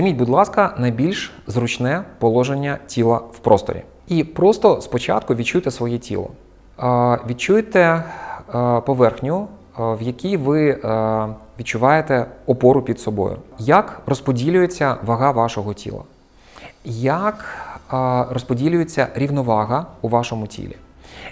Займіть, будь ласка, найбільш зручне положення тіла в просторі. І просто спочатку відчуйте своє тіло. Відчуйте е, поверхню, е, в якій ви е, відчуваєте опору під собою. Як розподілюється вага вашого тіла? Як розподілюється рівновага у вашому тілі?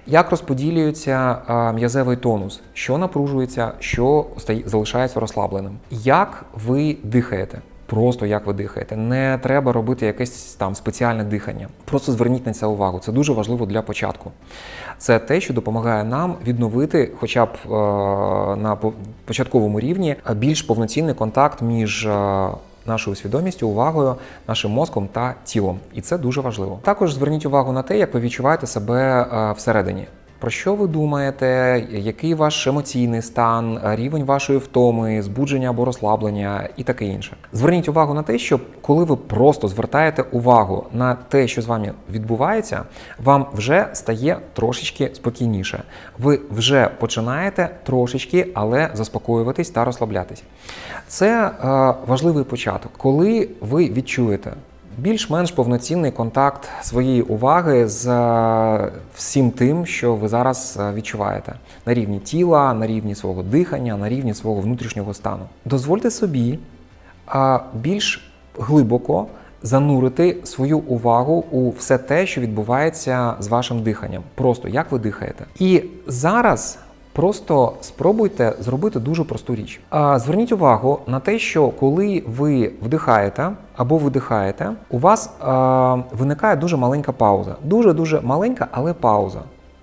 Як розподілюється м'язевий тонус? Що напружується, що залишається розслабленим? Як ви дихаєте? Просто як ви дихаєте. Не треба робити якесь там спеціальне дихання. Просто зверніть на це увагу. Це дуже важливо для початку. Це те, що допомагає нам відновити, хоча б е, на початковому рівні, більш повноцінний контакт між е, нашою свідомістю, увагою, нашим мозком та тілом. І це дуже важливо. Також зверніть увагу на те, як ви відчуваєте себе е, всередині. Про що ви думаєте, який ваш емоційний стан, рівень вашої втоми, збудження або розслаблення і таке інше. Зверніть увагу на те, що коли ви просто звертаєте увагу на те, що з вами відбувається, вам вже стає трошечки спокійніше. Ви вже починаєте трошечки, але заспокоюватись та розслаблятись. Це е, важливий початок, коли ви відчуєте більш-менш повноцінний контакт своєї уваги з е, всім тим, що ви зараз е, відчуваєте на рівні тіла, на рівні свого дихання, на рівні свого внутрішнього стану. Дозвольте собі більш глибоко занурити свою увагу у все те, що відбувається з вашим диханням. Просто як ви дихаєте. І зараз. Просто спробуйте зробити дуже просту річ. А, Зверніть увагу на те, що коли ви вдихаєте або видихаєте, у вас а, виникає дуже маленька пауза. Дуже дуже маленька, але пауза.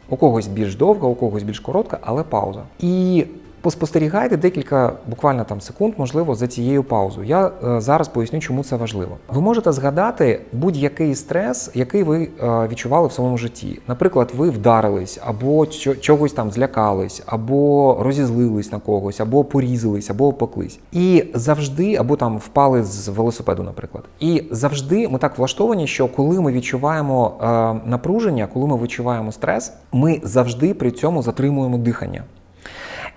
У когось більш довга, у когось більш коротка, але пауза. І поспостерігайте декілька буквально там секунд, можливо, за цією паузою. Я е, зараз поясню, чому це важливо. Ви можете згадати будь-який стрес, який ви е, відчували в своєму житті. Наприклад, ви вдарились, або чо- чогось там злякались, або розізлились на когось, або порізались, або опеклись. І завжди, або там впали з велосипеду, наприклад. І завжди ми так влаштовані, що коли ми відчуваємо е, напруження, коли ми відчуваємо стрес, ми завжди при цьому затримуємо дихання.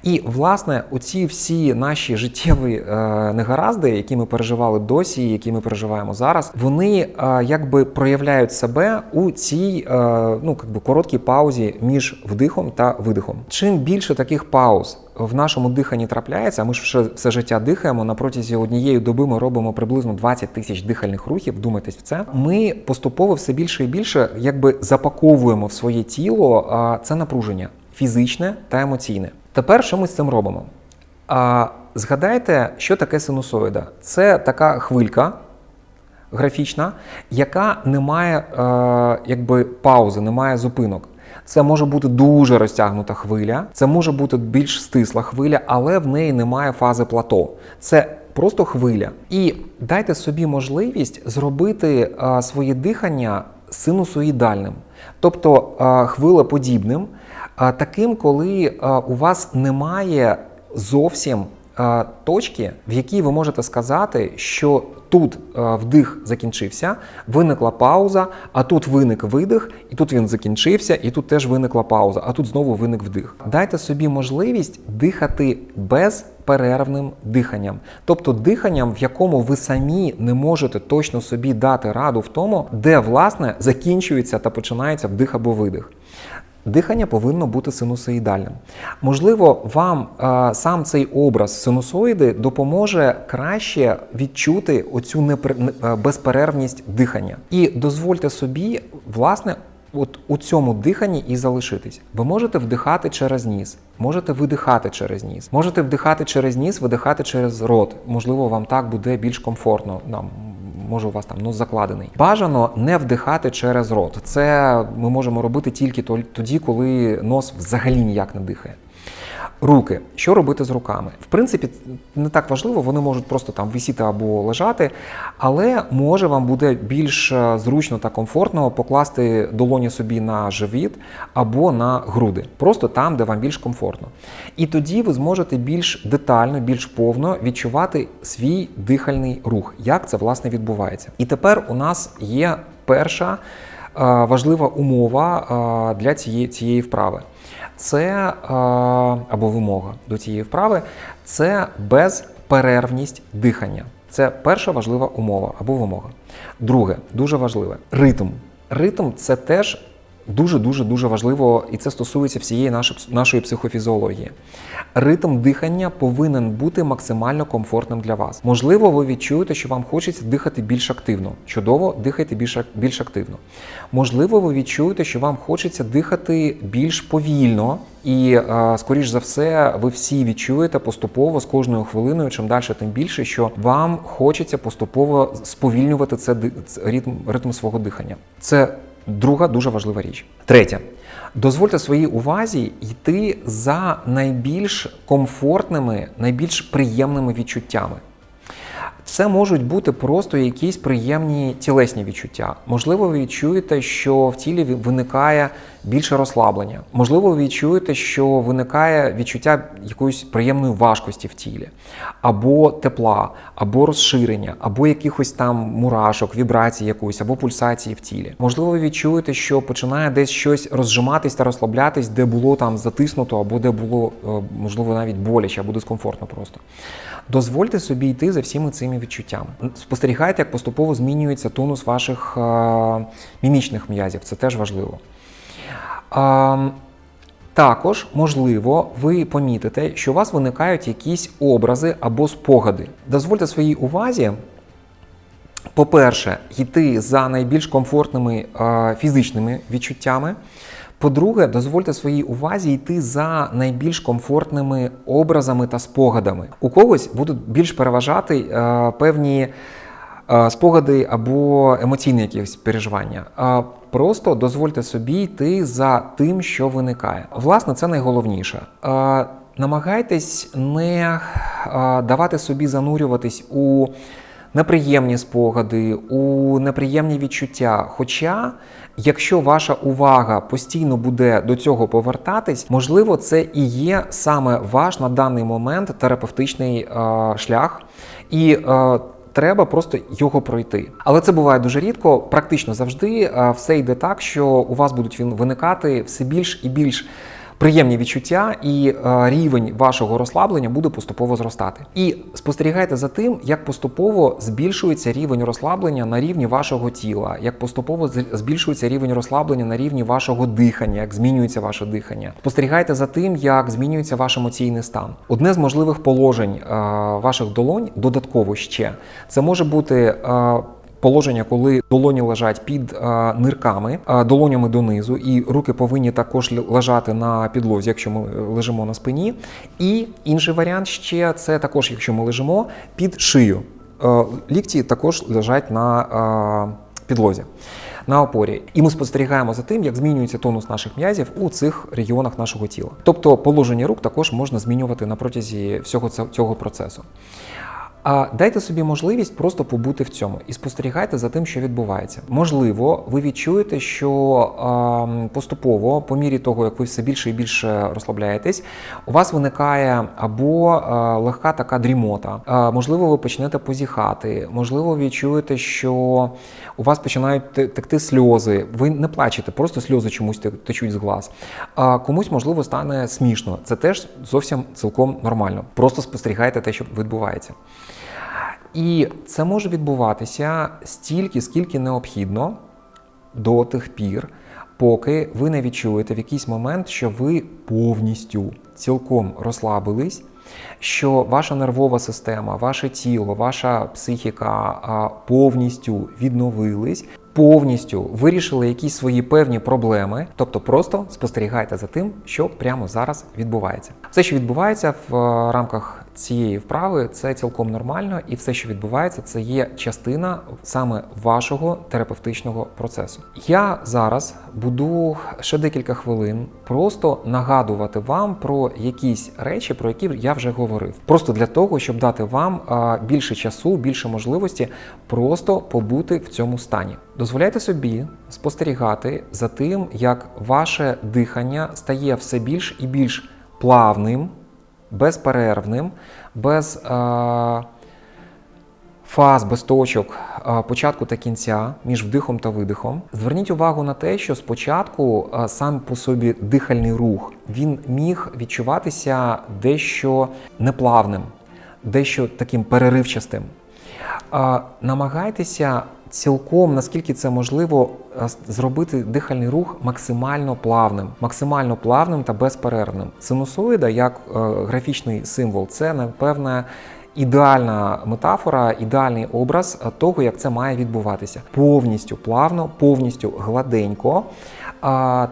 І власне оці всі наші життєві е, негаразди, які ми переживали досі, які ми переживаємо зараз, вони е, якби проявляють себе у цій е, ну якби короткій паузі між вдихом та видихом. Чим більше таких пауз в нашому диханні трапляється, ми ж все, все життя дихаємо на протязі однієї доби. Ми робимо приблизно 20 тисяч дихальних рухів. Вдумайтесь в це. Ми поступово все більше і більше якби запаковуємо в своє тіло це напруження фізичне та емоційне. Тепер що ми з цим робимо? А, згадайте, що таке синусоїда. Це така хвилька графічна, яка не має е, якби паузи, не має зупинок. Це може бути дуже розтягнута хвиля, це може бути більш стисла хвиля, але в неї немає фази плато. Це просто хвиля. І дайте собі можливість зробити е, своє дихання синусоїдальним, тобто е, хвилеподібним, таким, коли у вас немає зовсім точки, в якій ви можете сказати, що тут вдих закінчився, виникла пауза, а тут виник видих, і тут він закінчився, і тут теж виникла пауза, а тут знову виник вдих. Дайте собі можливість дихати безперервним диханням, тобто диханням, в якому ви самі не можете точно собі дати раду в тому, де власне закінчується та починається вдих або видих. Дихання повинно бути синусоїдальним. Можливо, вам е, сам цей образ синусоїди допоможе краще відчути оцю непер- не- е, безперервність дихання. І дозвольте собі, власне, от у цьому диханні і залишитись. Ви можете вдихати через ніс, можете видихати через ніс, можете вдихати через ніс, видихати через рот. Можливо, вам так буде більш комфортно. Нам може у вас там нос закладений. Бажано не вдихати через рот. Це ми можемо робити тільки тоді, коли нос взагалі ніяк не дихає. Руки. Що робити з руками? В принципі, не так важливо, вони можуть просто там висіти або лежати, але може вам буде більш е, зручно та комфортно покласти долоні собі на живіт або на груди, просто там, де вам більш комфортно. І тоді ви зможете більш детально, більш повно відчувати свій дихальний рух, як це власне відбувається. І тепер у нас є перша е, важлива умова е, для цієї, цієї вправи. Це е, або вимога до цієї вправи це безперервність дихання. Це перша важлива умова або вимога. Друге, дуже важливе ритм. Ритм це теж дуже дуже дуже важливо, і це стосується всієї нашої, психофізіології. Ритм дихання повинен бути максимально комфортним для вас. Можливо, ви відчуєте, що вам хочеться дихати більш активно. Чудово, дихайте більш, більш активно. Можливо, ви відчуєте, що вам хочеться дихати більш повільно, і, скоріш за все, ви всі відчуєте поступово з кожною хвилиною, чим далі, тим більше, що вам хочеться поступово сповільнювати це ритм, ритм свого дихання. Це друга дуже важлива річ. Третє. Дозвольте своїй увазі йти за найбільш комфортними, найбільш приємними відчуттями. Це можуть бути просто якісь приємні тілесні відчуття. Можливо, ви відчуєте, що в тілі виникає більше розслаблення. Можливо, ви відчуєте, що виникає відчуття якоїсь приємної важкості в тілі, або тепла, або розширення, або якихось там мурашок, вібрацій якоїсь, або пульсації в тілі. Можливо, ви відчуєте, що починає десь щось розжиматись та розслаблятись, де було там затиснуто, або де було е, можливо навіть боляче, або дискомфортно просто. Дозвольте собі йти за всіми цими відчуттями. Спостерігайте, як поступово змінюється тонус ваших е, мімічних м'язів. Це теж важливо. А, також, можливо, ви помітите, що у вас виникають якісь образи або спогади. Дозвольте своїй увазі, по-перше, йти за найбільш комфортними е, фізичними відчуттями. По-друге, дозвольте своїй увазі йти за найбільш комфортними образами та спогадами. У когось будуть більш переважати е, певні спогади або емоційні якісь переживання. Просто дозвольте собі йти за тим, що виникає. Власне, це найголовніше. Намагайтесь не давати собі занурюватись у неприємні спогади, у неприємні відчуття. Хоча, якщо ваша увага постійно буде до цього повертатись, можливо, це і є саме ваш на даний момент терапевтичний шлях. І Треба просто його пройти, але це буває дуже рідко. Практично завжди все йде так, що у вас будуть він- виникати все більш і більш приємні відчуття, і е, рівень вашого розслаблення буде поступово зростати. І спостерігайте за тим, як поступово збільшується рівень розслаблення на рівні вашого тіла, як поступово збільшується рівень розслаблення на рівні вашого дихання, як змінюється ваше дихання. Спостерігайте за тим, як змінюється ваш емоційний стан. Одне з можливих положень е, ваших долонь додатково ще це може бути. Положення, коли долоні лежать під е, нирками, е, долонями донизу, і руки повинні також лежати на підлозі, якщо ми е, лежимо на спині. І інший варіант ще це також, якщо ми лежимо під шию. Лікті також лежать на підлозі. На опорі, і ми спостерігаємо за тим, як змінюється тонус наших м'язів у цих регіонах нашого тіла. Тобто положення рук також можна змінювати на протязі всього цього процесу. А дайте собі можливість просто побути в цьому і спостерігайте за тим, що відбувається. Можливо, ви відчуєте, що ем, поступово, по мірі того, як ви все більше і більше розслабляєтесь, у вас виникає або е, легка така дрімота. Е, можливо, ви почнете позіхати. Можливо, відчуєте, що у вас починають текти сльози. Ви не плачете, просто сльози чомусь течуть з глаз. А комусь, можливо, стане смішно. Це теж зовсім цілком нормально. Просто спостерігайте те, що відбувається. І це може відбуватися стільки, скільки необхідно до тих пір, поки ви не відчуєте в якийсь момент, що ви повністю цілком розслабились, що ваша нервова система, ваше тіло, ваша психіка повністю відновились. Повністю вирішили якісь свої певні проблеми, тобто просто спостерігайте за тим, що прямо зараз відбувається. Все, що відбувається в е, рамках цієї вправи, це цілком нормально, і все, що відбувається, це є частина саме вашого терапевтичного процесу. Я зараз буду ще декілька хвилин просто нагадувати вам про якісь речі, про які я вже говорив. Просто для того, щоб дати вам більше часу, більше можливості просто побути в цьому стані. Дозволяйте собі спостерігати за тим, як ваше дихання стає все більш і більш плавним, безперервним, без е, фаз, без точок е, початку та кінця між вдихом та видихом. Зверніть увагу на те, що спочатку е, сам по собі дихальний рух він міг відчуватися дещо неплавним, дещо таким переривчастим. А, намагайтеся цілком, наскільки це можливо, зробити дихальний рух максимально плавним, максимально плавним та безперервним. Синусоїда, як е, графічний символ, це напевне. Ідеальна метафора, ідеальний образ е, того, як це має відбуватися. Повністю плавно, повністю гладенько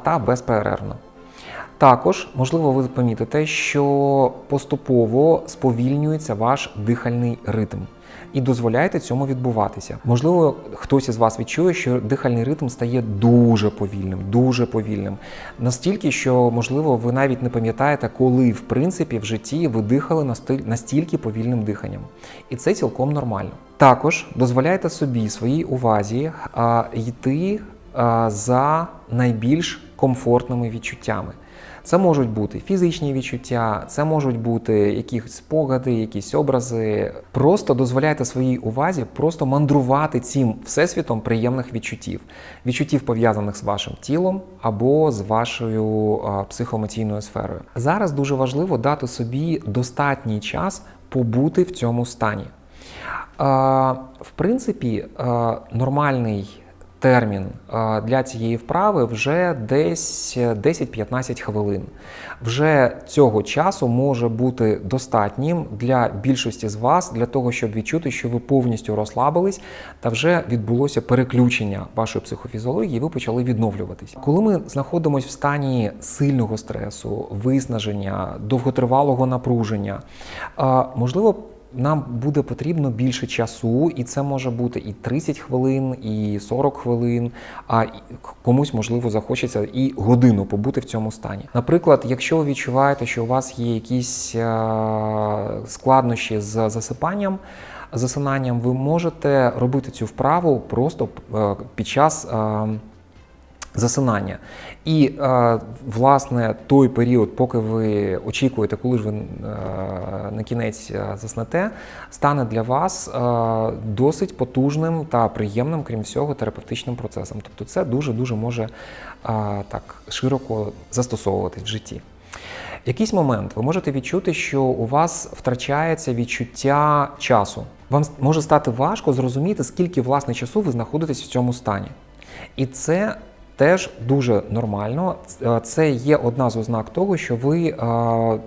та безперервно. Також, можливо, ви помітите, що поступово сповільнюється ваш дихальний ритм. І дозволяйте цьому відбуватися. Можливо, хтось із вас відчує, що дихальний ритм стає дуже повільним, дуже повільним. Настільки, що можливо, ви навіть не пам'ятаєте, коли в принципі в житті ви дихали настільки повільним диханням. І це цілком нормально. Також дозволяйте собі своїй увазі а, йти а, за найбільш комфортними відчуттями. Це можуть бути фізичні відчуття, це можуть бути якісь спогади, якісь образи. Просто дозволяйте своїй увазі просто мандрувати цим всесвітом приємних відчуттів, відчуттів пов'язаних з вашим тілом або з вашою психоемоційною сферою. Зараз дуже важливо дати собі достатній час побути в цьому стані. В принципі, нормальний термін для цієї вправи вже десь 10-15 хвилин. Вже цього часу може бути достатнім для більшості з вас для того, щоб відчути, що ви повністю розслабились та вже відбулося переключення вашої психофізіології, і ви почали відновлюватись. Коли ми знаходимося в стані сильного стресу, виснаження, довготривалого напруження, можливо. Нам буде потрібно більше часу, і це може бути і 30 хвилин, і 40 хвилин. А комусь можливо захочеться і годину побути в цьому стані. Наприклад, якщо ви відчуваєте, що у вас є якісь е, складнощі з засипанням. Засинанням ви можете робити цю вправу просто е, під час е, засинання. І е, власне той період, поки ви очікуєте, коли ж ви е, на кінець е, заснете, стане для вас е, досить потужним та приємним, крім всього, терапевтичним процесом. Тобто, це дуже дуже може е, так широко застосовуватись в житті. В якийсь момент ви можете відчути, що у вас втрачається відчуття часу. Вам може стати важко зрозуміти, скільки власне часу ви знаходитесь в цьому стані. І це теж дуже нормально. Е, Це є одна з ознак того, що ви е,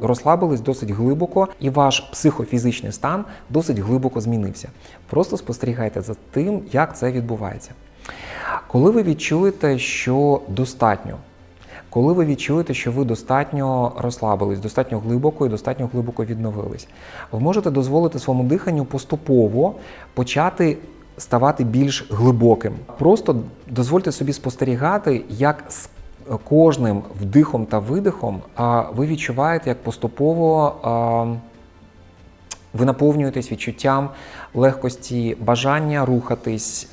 розслабились досить глибоко, і ваш психофізичний стан досить глибоко змінився. Просто спостерігайте за тим, як це відбувається. Коли ви відчуєте, що достатньо, коли ви відчуєте, що ви достатньо розслабились, достатньо глибоко і достатньо глибоко відновились, ви можете дозволити своєму диханню поступово почати ставати більш глибоким. Просто дозвольте собі спостерігати, як з кожним вдихом та видихом ви відчуваєте, як поступово. ви наповнюєтесь відчуттям легкості, бажання рухатись,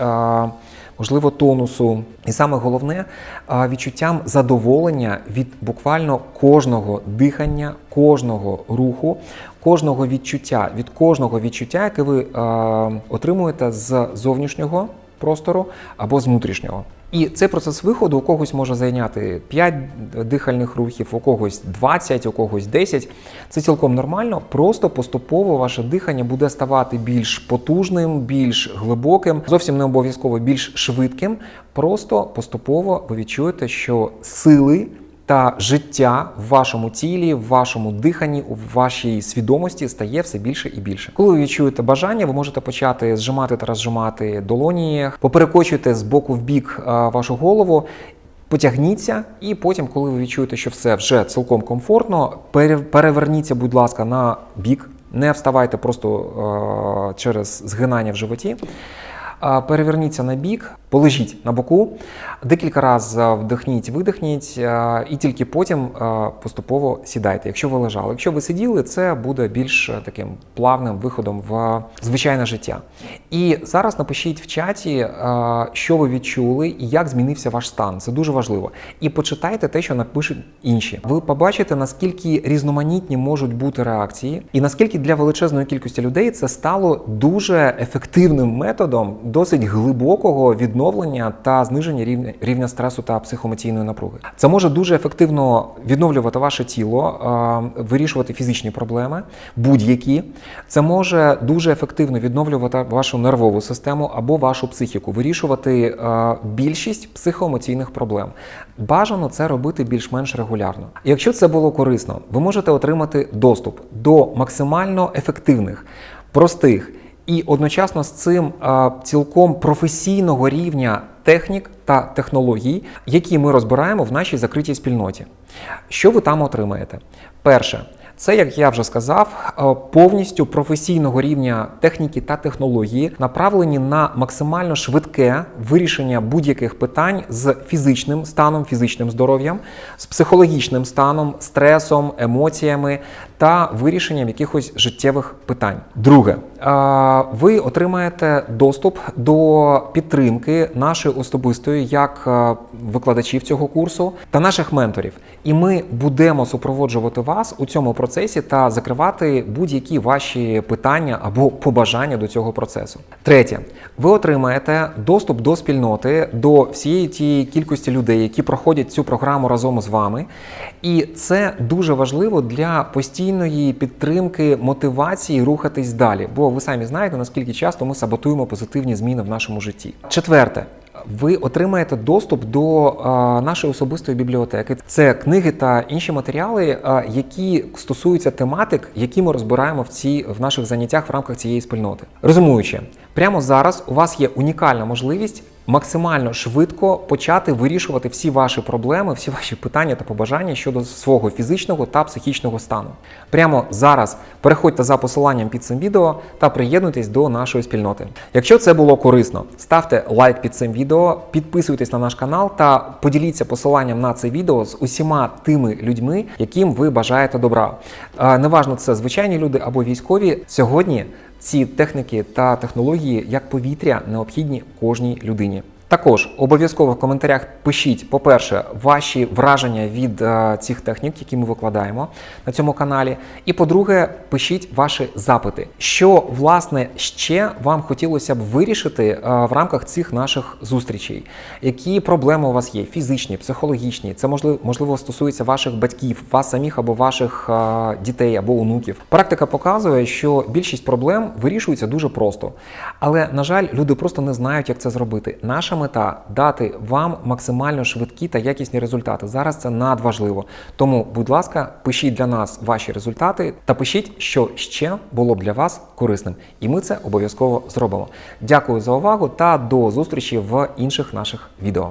можливо, тонусу. І саме головне е, відчуттям задоволення від буквально кожного дихання, кожного руху, кожного відчуття, від кожного відчуття, яке ви е, отримуєте з зовнішнього простору або з внутрішнього. І цей процес виходу у когось може зайняти 5 дихальних рухів, у когось 20, у когось 10. Це цілком нормально. Просто поступово ваше дихання буде ставати більш потужним, більш глибоким, зовсім не обов'язково більш швидким. Просто поступово ви відчуєте, що сили та життя в вашому тілі, в вашому диханні, у вашій свідомості стає все більше і більше. Коли ви відчуєте бажання, ви можете почати зжимати та розжимати долоні, поперекочуйте з боку в бік вашу голову. Потягніться, і потім, коли ви відчуєте, що все вже цілком комфортно, пере- переверніться, будь ласка, на бік. Не вставайте просто е, через згинання в животі. Переверніться на бік, полежіть на боку, декілька разів вдихніть, видихніть, і тільки потім поступово сідайте. Якщо ви лежали, якщо ви сиділи, це буде більш таким плавним виходом в звичайне життя. І зараз напишіть в чаті, що ви відчули і як змінився ваш стан. Це дуже важливо. І почитайте те, що напишуть інші. Ви побачите, наскільки різноманітні можуть бути реакції, і наскільки для величезної кількості людей це стало дуже ефективним методом досить глибокого відновлення та зниження рівня, рівня стресу та психоемоційної напруги. Це може дуже ефективно відновлювати ваше тіло, вирішувати фізичні проблеми, будь-які. Це може дуже ефективно відновлювати вашу нервову систему або вашу психіку, вирішувати більшість психоемоційних проблем. Бажано це робити більш-менш регулярно. Якщо це було корисно, ви можете отримати доступ до максимально ефективних, простих і одночасно з цим цілком професійного рівня технік та технологій, які ми розбираємо в нашій закритій спільноті. Що ви там отримаєте? Перше. Це, як я вже сказав, повністю професійного рівня техніки та технології, направлені на максимально швидке вирішення будь-яких питань з фізичним станом, фізичним здоров'ям, з психологічним станом, стресом, емоціями та вирішенням якихось життєвих питань. Друге, ви отримаєте доступ до підтримки нашої особистої як е, викладачів цього курсу та наших менторів. І ми будемо супроводжувати вас у цьому процесі та закривати будь-які ваші питання або побажання до цього процесу. Третє, ви отримаєте доступ до спільноти, до всієї тієї кількості людей, які проходять цю програму разом з вами. І це дуже важливо для постійної підтримки мотивації рухатись далі. Бо ви самі знаєте, наскільки часто ми саботуємо позитивні зміни в нашому житті. Четверте. Ви отримаєте доступ до нашої особистої бібліотеки. Це книги та інші матеріали, які стосуються тематик, які ми розбираємо в ці в наших заняттях в рамках цієї спільноти. Розумуючи, прямо зараз у вас є унікальна можливість максимально швидко почати вирішувати всі ваші проблеми, всі ваші питання та побажання щодо свого фізичного та психічного стану. Прямо зараз переходьте за посиланням під цим відео та приєднуйтесь до нашої спільноти. Якщо це було корисно, ставте лайк під цим відео, підписуйтесь на наш канал та поділіться посиланням на це відео з усіма тими людьми, яким ви бажаєте добра. Е, Неважно, це звичайні люди або військові. Сьогодні ці техніки та технології як повітря необхідні кожній людині. Також обов'язково в коментарях пишіть, по-перше, ваші враження від е, цих технік, які ми викладаємо на цьому каналі. І по-друге, пишіть ваші запити, що власне ще вам хотілося б вирішити е, в рамках цих наших зустрічей. Які проблеми у вас є? Фізичні, психологічні, це можливо, можливо стосується ваших батьків, вас самих або ваших е, дітей або онуків. Практика показує, що більшість проблем вирішується дуже просто. Але, на жаль, люди просто не знають, як це зробити. Наша мета дати вам максимально швидкі та якісні результати. Зараз це надважливо. Тому, будь ласка, пишіть для нас ваші результати та пишіть, що ще було б для вас корисним. І ми це обов'язково зробимо. Дякую за увагу та до зустрічі в інших наших відео.